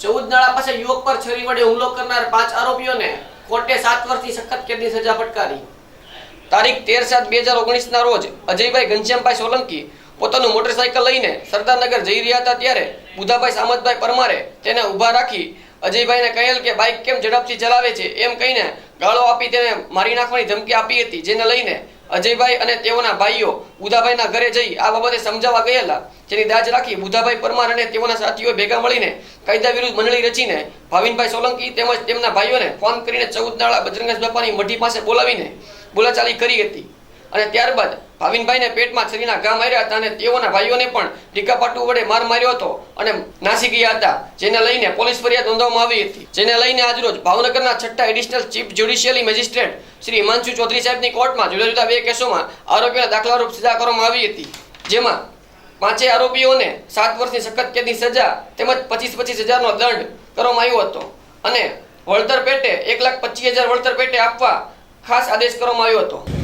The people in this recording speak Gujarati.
ચૌદ નાળા પાસે યુવક પર છરી વડે હુમલો કરનાર પાંચ આરોપીઓને કોર્ટે સાત વર્ષની સખત કેદની સજા ફટકારી. તારીખ તેર સાત બે હજાર ઓગણીસના રોજ અજયભાઈ ઘનશ્યામભાઈ સોલંકી પોતાનું મોટરસાયકલ લઈને સરદારનગર જઈ રહ્યા હતા ત્યારે બુધાભાઈ સામતભાઈ પરમારે તેને ઊભા રાખી અજયભાઈને કહેલ કે બાઇક કેમ ઝડપથી ચલાવે છે? એમ કહીને ગાળો આપી તેને મારી નાખવાની ધમકી આપી હતી, જેને લઈને અજયભાઈ અને તેઓના ભાઈઓ બુધાભાઈના ઘરે જઈ આ બાબતે સમજાવવા ગયેલા. જેની દાજ રાખી બુધાભાઈ પરમાર અને તેઓના સાથીઓ ભેગા મળીને કાયદા વિરુદ્ધ મંડળી રચીને ભાવિનભાઈ સોલંકી તેમજ તેમના ભાઈઓને ફોન કરીને ચૌદ નાળા બજરંગસ બાપાની મઢી પાસે બોલાવીને બોલાચાલી કરી હતી. અને ત્યારબાદ ભાવિનભાઈને પેટમાં છરીના ઘા માર્યા હતા અને તેઓના ભાઈઓને પણ ટીકાપાટુ વડે માર માર્યો હતો અને નાસી ગયા હતા, જેને લઈને પોલીસ ફરિયાદ નોંધવામાં આવી હતી. જેને લઈને આજરોજ ભાવનગરના છઠ્ઠા additional chief judicial magistrate Shri Himanshu Chaudhary સાહેબની કોર્ટમાં જુદા જુદા બે કેસોમાં આરોપીના દાખલારૂપ સજા કરવામાં આવી હતી. જેમાં પાંચેય આરોપીઓને સાત વર્ષની સખત કેદની સજા તેમજ પચીસ પચીસ હજારનો દંડ કરવામાં આવ્યો હતો. અને વળતર પેટે એક લાખ પચીસ હજાર વળતર પેટે આપવા ખાસ આદેશ કરવામાં આવ્યો હતો.